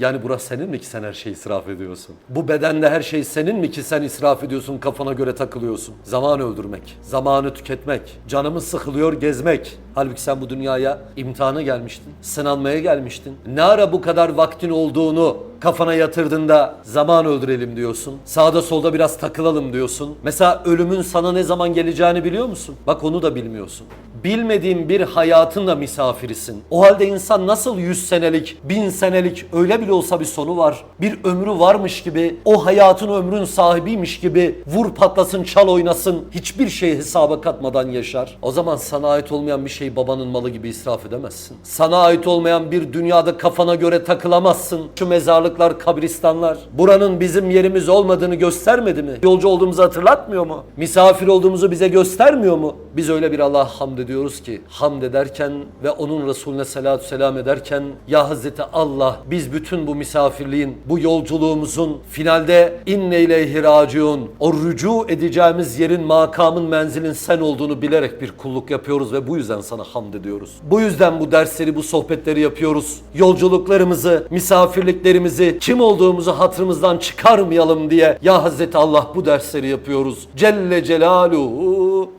Yani burası senin mi ki sen her şeyi israf ediyorsun? Bu bedende her şey senin mi ki sen israf ediyorsun, kafana göre takılıyorsun? Zaman öldürmek, zamanı tüketmek, canımız sıkılıyor gezmek. Halbuki sen bu dünyaya imtihana gelmiştin, sınanmaya gelmiştin. Ne ara bu kadar vaktin olduğunu kafana yatırdığında zaman öldürelim diyorsun. Sağda solda biraz takılalım diyorsun. Mesela ölümün sana ne zaman geleceğini biliyor musun? Bak onu da bilmiyorsun. Bilmediğin bir hayatın da misafirisin. O halde insan nasıl 100 senelik, 1000 senelik öyle bile olsa bir sonu var. Bir ömrü varmış gibi, o hayatın ömrün sahibiymiş gibi vur patlasın, çal oynasın, hiçbir şeyi hesaba katmadan yaşar. O zaman sana ait olmayan bir şeyi babanın malı gibi israf edemezsin. Sana ait olmayan bir dünyada kafana göre takılamazsın. Şu mezarlıklar, kabristanlar buranın bizim yerimiz olmadığını göstermedi mi? Yolcu olduğumuzu hatırlatmıyor mu? Misafir olduğumuzu bize göstermiyor mu? Biz öyle bir Allah'a hamd ediyoruz ki hamd ederken ve onun Resulüne selatü selam ederken ya Hazreti Allah biz bütün bu misafirliğin, bu yolculuğumuzun finalde inne ileyhi raciun o rücu edeceğimiz yerin makamın menzilin sen olduğunu bilerek bir kulluk yapıyoruz ve bu yüzden sana hamd ediyoruz. Bu yüzden bu dersleri, bu sohbetleri yapıyoruz. Yolculuklarımızı, misafirliklerimizi, kim olduğumuzu hatırımızdan çıkarmayalım diye ya Hazreti Allah bu dersleri yapıyoruz. Celle Celaluhu